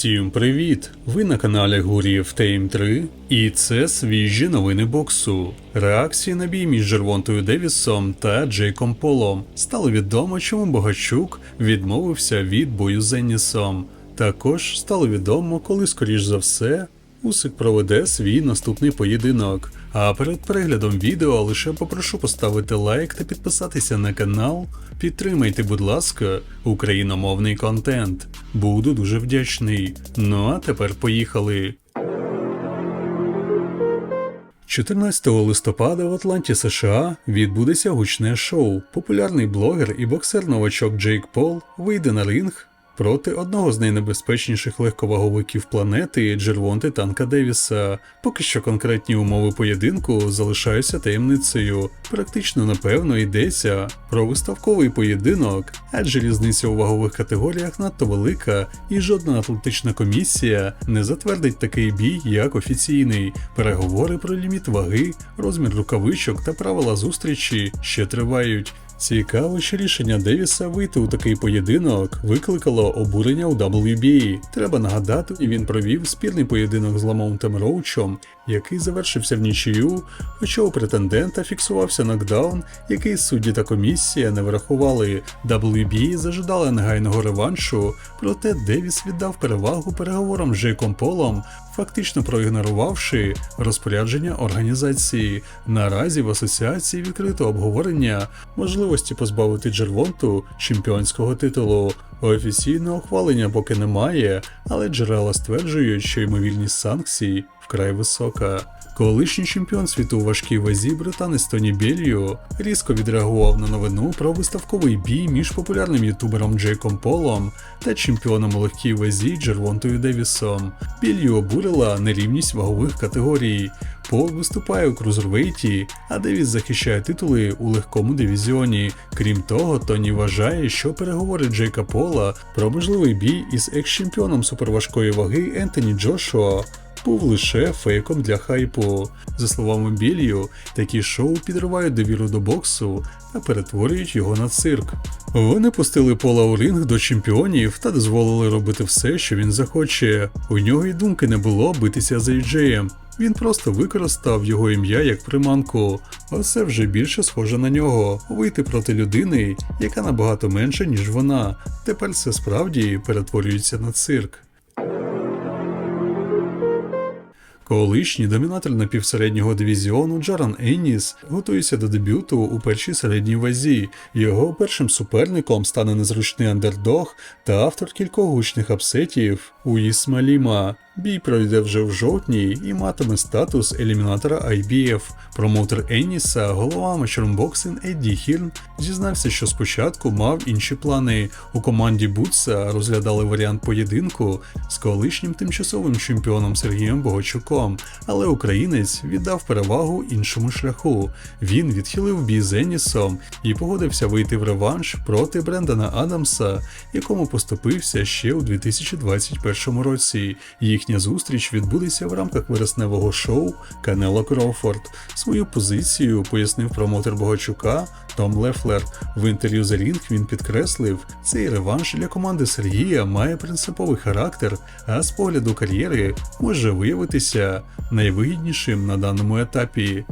Всім привіт! Ви на каналі Гуріїв Тейм 3 і це свіжі новини боксу. Реакції на бій між Жервонтою Девісом та Джейком Полом. Стало відомо, чому Богачук відмовився від бою з Енісом. Також стало відомо, коли, скоріш за все, Усик проведе свій наступний поєдинок. А перед переглядом відео лише попрошу поставити лайк та підписатися на канал. Підтримайте, будь ласка, україномовний контент. Буду дуже вдячний. Ну а тепер поїхали. 14 листопада в Атланті США відбудеться гучне шоу. Популярний блогер і боксер-новачок Джейк Пол вийде на ринг проти одного з найнебезпечніших легковаговиків планети Джервонти Танка Девіса. Поки що конкретні умови поєдинку залишаються таємницею. Практично напевно йдеться про виставковий поєдинок, адже різниця у вагових категоріях надто велика, і жодна атлетична комісія не затвердить такий бій як офіційний. Переговори про ліміт ваги, розмір рукавичок та правила зустрічі ще тривають. Цікаво, що рішення Девіса вийти у такий поєдинок викликало обурення у WBA. Треба нагадати, він провів спірний поєдинок з Ламонтом Роучом, який завершився в нічию, хоча у претендента фіксувався нокдаун, який судді та комісія не врахували. WBA зажидала негайного реваншу, проте Девіс віддав перевагу переговорам з Джейком Полом, фактично проігнорувавши розпорядження організації. Наразі в асоціації відкрито обговорення можливості позбавити Джервонту чемпіонського титулу. Офіційного ухвалення поки немає, але джерела стверджують, що ймовірність санкцій вкрай висока. Колишній чемпіон світу у важкій вазі британець Тоні Белью різко відреагував на новину про виставковий бій між популярним ютубером Джейком Полом та чемпіоном у легкій вазі Джервонтою Девісом. Білью обурила нерівність вагових категорій. Пол виступає у крузервейті, а Девіс захищає титули у легкому дивізіоні. Крім того, Тоні вважає, що переговори Джейка Пола про можливий бій із екс-чемпіоном суперважкої ваги Ентоні Джошуа був лише фейком для хайпу. За словами Білью, такі шоу підривають довіру до боксу та перетворюють його на цирк. Вони пустили пола у ринг до чемпіонів та дозволили робити все, що він захоче. У нього й думки не було битися за Іджеєм. Він просто використав його ім'я як приманку. Оце вже більше схоже на нього вийти проти людини, яка набагато менша, ніж вона. Тепер це справді перетворюється на цирк. Колишній домінатор напівсереднього дивізіону Джаран Енніс готується до дебюту у першій середній вазі. Його першим суперником стане незручний андердог та автор кількох гучних апсетів Уіс Маліма. Бій пройде вже в жовтні і матиме статус елімінатора IBF. Промоутер Енніса, голова Матчермбоксин Едді Хірн, зізнався, що спочатку мав інші плани. У команді Бутса розглядали варіант поєдинку з колишнім тимчасовим чемпіоном Сергієм Богачуком, але українець віддав перевагу іншому шляху. Він відхилив бій з Еннісом і погодився вийти в реванш проти Брендана Адамса, якому поступився ще у 2021 році. Їхня зустріч відбудеться в рамках вересневого шоу Канело Кроуфорд. Свою позицію пояснив промотор Богачука Том Лефлер. В інтерв'ю за Рінг він підкреслив, цей реванш для команди Сергія має принциповий характер, а з погляду кар'єри може виявитися найвигіднішим на даному етапі.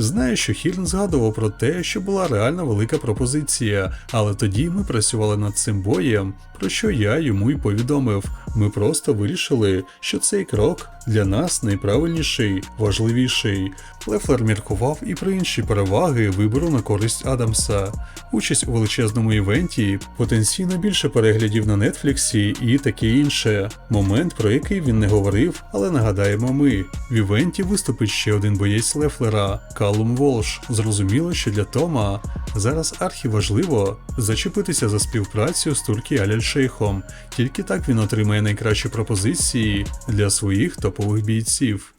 Знаю, що Хірн згадував про те, що була реально велика пропозиція, але тоді ми працювали над цим боєм, про що я йому й повідомив. Ми просто вирішили, що цей крок для нас найправильніший, важливіший. Лефлер міркував і про інші переваги вибору на користь Адамса. Участь у величезному івенті, потенційно більше переглядів на Нетфліксі і таке інше. Момент, про який він не говорив, але нагадаємо ми. В івенті виступить ще один боєць Лефлера Калум Волш. Зрозуміло, що для Тома зараз архіважливо зачепитися за співпрацю з Туркі Аляль-Шейхом. Тільки так він отримає найкращі пропозиції для своїх топових бійців.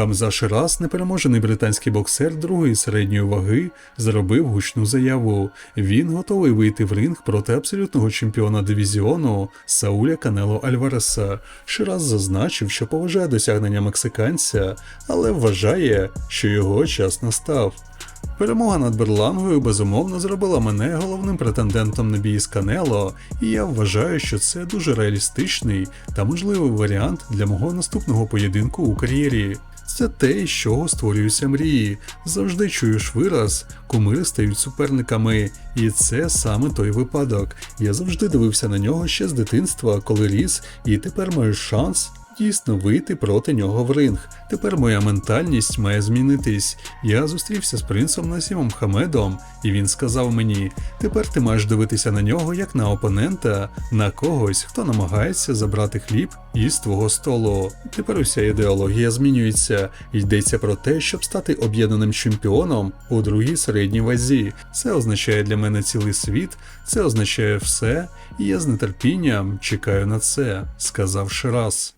Хамза Ширас, непереможений британський боксер другої середньої ваги, зробив гучну заяву. Він готовий вийти в ринг проти абсолютного чемпіона дивізіону Сауля Канело Альвареса. Ширас зазначив, що поважає досягнення мексиканця, але вважає, що його час настав. Перемога над Берлангою безумовно зробила мене головним претендентом на бій з Канело, і я вважаю, що це дуже реалістичний та можливий варіант для мого наступного поєдинку у кар'єрі. Це те, з чого створюються мрії. Завжди чуєш вираз, кумири стають суперниками. І це саме той випадок. Я завжди дивився на нього ще з дитинства, коли ріс, і тепер маю шанс дійсно вийти проти нього в ринг. Тепер моя ментальність має змінитись. Я зустрівся з принцем Насімом Хамедом, і він сказав мені: тепер ти маєш дивитися на нього як на опонента, на когось, хто намагається забрати хліб із твого столу. Тепер уся ідеологія змінюється. Йдеться про те, щоб стати об'єднаним чемпіоном у другій середній вазі. Це означає для мене цілий світ, це означає все, і я з нетерпінням чекаю на це, сказав Ширас.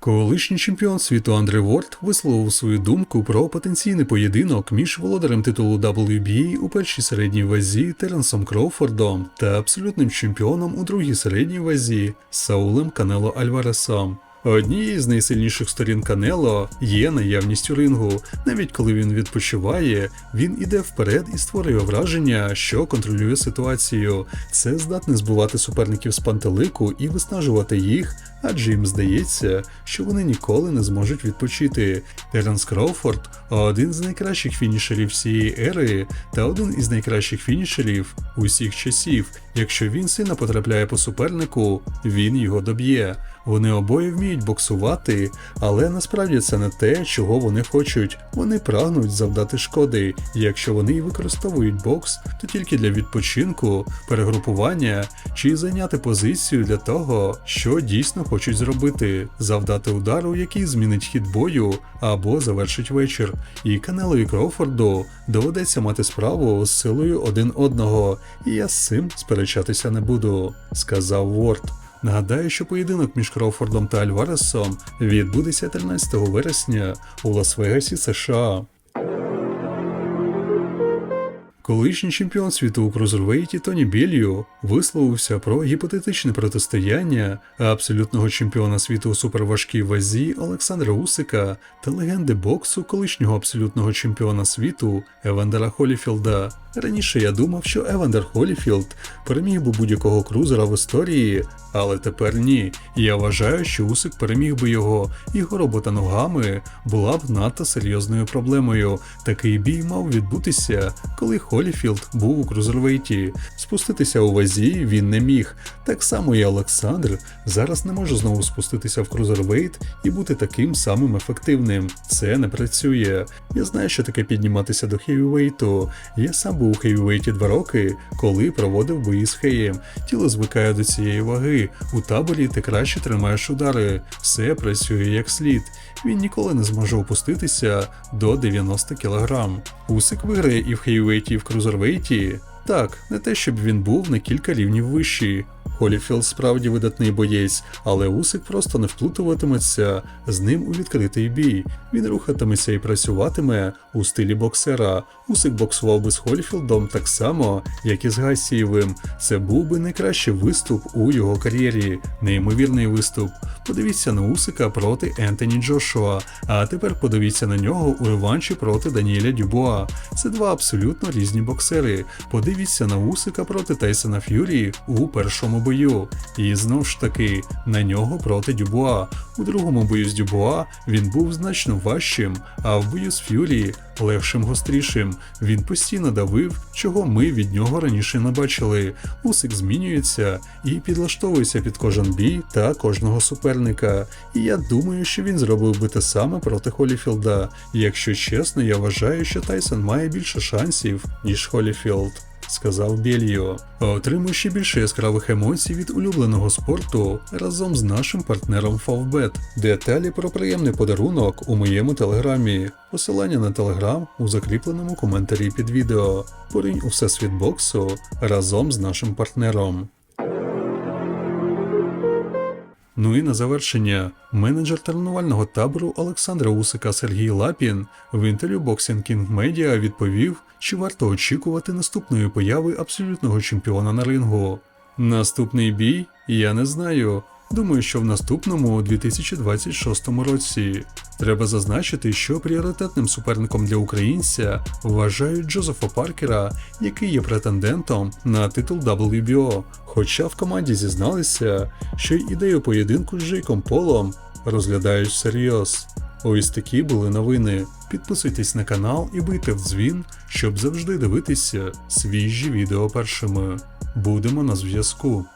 Колишній чемпіон світу Андре Ворд висловив свою думку про потенційний поєдинок між володарем титулу WBA у першій середній вазі Теренсом Кроуфордом та абсолютним чемпіоном у другій середній вазі Саулем Канело Альваресом. Однією з найсильніших сторін Канело є наявність у рингу. Навіть коли він відпочиває, він іде вперед і створює враження, що контролює ситуацію. Це здатне збивати суперників з пантелику і виснажувати їх, адже їм здається, що вони ніколи не зможуть відпочити. Теренс Кроуфорд один з найкращих фінішерів всієї ери та один із найкращих фінішерів усіх часів. Якщо він сильно потрапляє по супернику, він його доб'є. Вони обоє вміють боксувати, але насправді це не те, чого вони хочуть. Вони прагнуть завдати шкоди. І Якщо вони і використовують бокс, то тільки для відпочинку, перегрупування чи зайняти позицію для того, що дійсно хочуть зробити, завдати удару, який змінить хід бою або завершить вечір. І Канело і Кроуфорду доведеться мати справу з силою один одного, і я з цим сперечатися не буду, сказав Ворд. Нагадаю, що поєдинок між Кроуфордом та Альваресом відбудеться 13 вересня у Лас-Вегасі, США. Колишній чемпіон світу у крузервейті Тоні Білью висловився про гіпотетичне протистояння абсолютного чемпіона світу у суперважкій вазі Олександра Усика та легенди боксу колишнього абсолютного чемпіона світу Евандера Холіфілда. Раніше я думав, що Евандер Холіфілд переміг би будь-якого крузера в історії, але тепер ні. Я вважаю, що Усик переміг би його. Його робота ногами була б надто серйозною проблемою. Такий бій мав відбутися, коли Холіфілд був у крузервейті. Спуститися у вазі він не міг. Так само і Олександр зараз не може знову спуститися в крузервейт і бути таким самим ефективним. Це не працює. Я знаю, що таке підніматися до хевівейту. Я сам був у хейвейті два роки, коли проводив бої з хеєм. Тіло звикає до цієї ваги. У таборі ти краще тримаєш удари. Все працює як слід. Він ніколи не зможе опуститися до 90 кг. Усик виграє і в хейвейті, і в крузервейті. Так, не те, щоб він був на кілька рівнів вищий. Холіфілд справді видатний боєць, але Усик просто не вплутуватиметься з ним у відкритий бій. Він рухатиметься і працюватиме у стилі боксера. Усик боксував би з Холіфілдом так само, як і з Гасієвим. Це був би найкращий виступ у його кар'єрі. Неймовірний виступ. Подивіться на Усика проти Ентоні Джошуа, а тепер подивіться на нього у реванші проти Даніеля Дюбуа. Це два абсолютно різні боксери. Подивіться на Усика проти Тайсона Ф'юрі у першому бою. І знов ж таки на нього проти Дюбуа. У другому бою з Дюбуа він був значно важчим, а в бою з Ф'юрі легшим гострішим. Він постійно давив, чого ми від нього раніше не бачили. Усик змінюється і підлаштовується під кожен бій та кожного суперника. І я думаю, що він зробив би те саме проти Холіфілда. Якщо чесно, я вважаю, що Тайсон має більше шансів, ніж Холіфілд. Сказав Бельо, отримуй ще більше яскравих емоцій від улюбленого спорту разом з нашим партнером Favbet. Деталі про приємний подарунок у моєму телеграмі. Посилання на телеграм у закріпленому коментарі під відео. Порінь у всесвіт боксу разом з нашим партнером. Ну і на завершення, менеджер тренувального табору Олександра Усика Сергій Лапін в інтерв'ю Boxing King Media відповів, чи варто очікувати наступної появи абсолютного чемпіона на рингу. Наступний бій я не знаю. Думаю, що в наступному 2026 році. Треба зазначити, що пріоритетним суперником для українця вважають Джозефа Паркера, який є претендентом на титул WBO. Хоча в команді зізналися, що ідею поєдинку з Джейком Полом розглядають всерйоз. Ось такі були новини. Підписуйтесь на канал і бийте в дзвін, щоб завжди дивитися свіжі відео першими. Будемо на зв'язку.